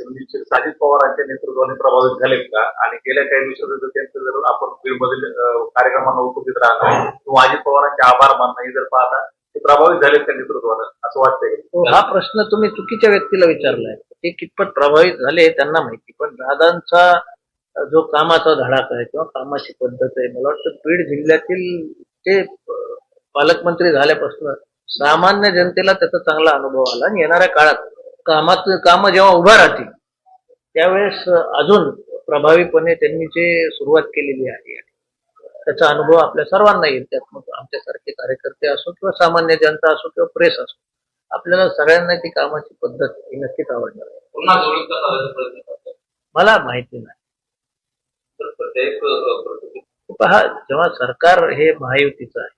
निश्चित म्हणजे साजिद पवारांच्या नेतृत्वाने प्रभावित झालेत का? आणि गेल्या काही दिवसात जर त्यांचं जर आपण बीडमधील कार्यक्रमांना उपस्थित राहणं किंवा अजित पवारांचे आभार मानणं हे जर पाहता ते प्रभावित झालेत त्या नेतृत्वानं? असं वाटतंय. हो, हा प्रश्न तुम्ही चुकीच्या व्यक्तीला विचारलाय. ते कितपत प्रभावित झाले त्यांना माहिती पण दादांचा जो कामाचा धडाका आहे किंवा कामाची पद्धत आहे मला वाटतं बीड जिल्ह्यातील ते पालकमंत्री झाल्यापासून सामान्य जनतेला त्याचा चांगला अनुभव आला आणि येणाऱ्या काळात कामात काम जेव्हा उभा राहतील त्यावेळेस अजून प्रभावीपणे त्यांनी जे सुरुवात केलेली आहे त्याचा अनुभव आपल्या सर्वांना येईल. त्यात मग आमच्यासारखे कार्यकर्ते असो किंवा सामान्य जनता असो किंवा प्रेस असो आपल्याला सगळ्यांना ती कामाची पद्धत ही नक्कीच आवडणार आहे. मला माहिती नाही. पहा जेव्हा सरकार हे महायुतीचं आहे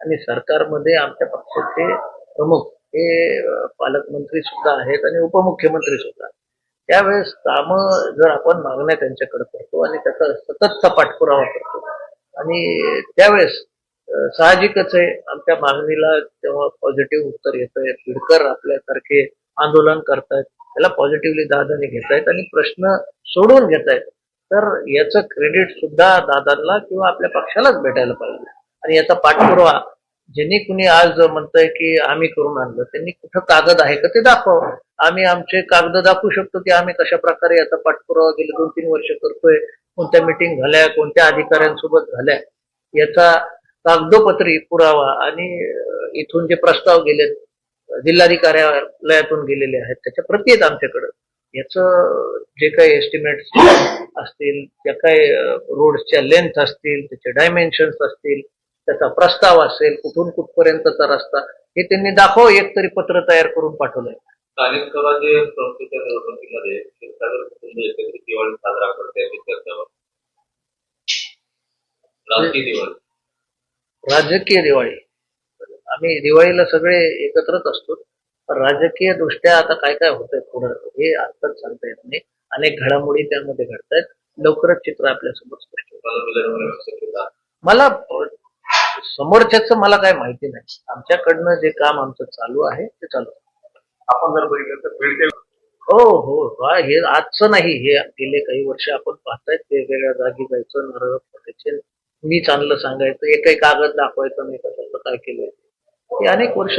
आणि सरकारमध्ये आमच्या पक्षाचे प्रमुख हे पालकमंत्री सुद्धा आहेत आणि उपमुख्यमंत्री सुद्धा त्यावेळेस कामं जर आपण मागण्या त्यांच्याकडे करतो आणि त्याचा सततचा पाठपुरावा करतो आणि त्यावेळेस साहजिकच आहे आमच्या मागणीला तेव्हा पॉझिटिव्ह उत्तर येतंय भिडकर आपल्यासारखे आंदोलन करतायत त्याला पॉझिटिव्हली दादाने घेतायत आणि प्रश्न सोडवून घेतायत तर याचं क्रेडिट सुद्धा दादांना किंवा आपल्या पक्षालाच भेटायला पाहिजे. आणि याचा पाठपुरावा ज्यांनी कुणी आज म्हणतंय की आम्ही करून आणलं त्यांनी कुठं कागद आहे का ते दाखवावं. आम्ही आमचे कागद दाखवू शकतो की आम्ही कशा प्रकारे याचा पाठपुरावा गेले दोन तीन वर्ष करतोय कोणत्या मिटिंग झाल्या कोणत्या अधिकाऱ्यांसोबत झाल्या. याचा कागदोपत्री पुरावा आणि इथून जे प्रस्ताव गेलेत जिल्हाधिकार्यालयातून गेलेले आहेत त्याच्या प्रती आहेत आमच्याकडं. याचं जे काही एस्टिमेट असतील त्या काही रोडच्या लेंथ असतील त्याचे डायमेन्शन्स असतील त्याचा प्रस्ताव असेल कुठून कुठपर्यंतचा रस्ता हे त्यांनी दाखव एक तरी पत्र तयार करून पाठवलंय. स्थानिक स्वराज्य संस्थेच्या निवडणुकीमध्ये क्षीरसागर कुटुंब एकत्रित दिवाळी साजरा करते. राजकीय दिवाळी. राजकीय दिवाळी. आम्ही दिवाळीला सगळे एकत्रच असतो. राजकीय दृष्ट्या आता काय काय होतंय पुढं हे आत्ताच सांगता येत नाही. अनेक घडामोडी त्यामध्ये घडतायत. लवकरच चित्र आपल्यासमोर. मला समोरच्याच मला काय माहिती नाही. आमच्याकडनं जे काम आमचं चालू आहे ते चालू आहे. आपण जर बघितलं तर हो हो. हा, हे आजचं नाही. हे गेले काही वर्ष आपण पाहतायत. वेगवेगळ्या जागी जायचं नारळ मी चांगलं सांगायचं एकही कागद दाखवायचं नाही कशाचं काय केलंय? हे अनेक वर्ष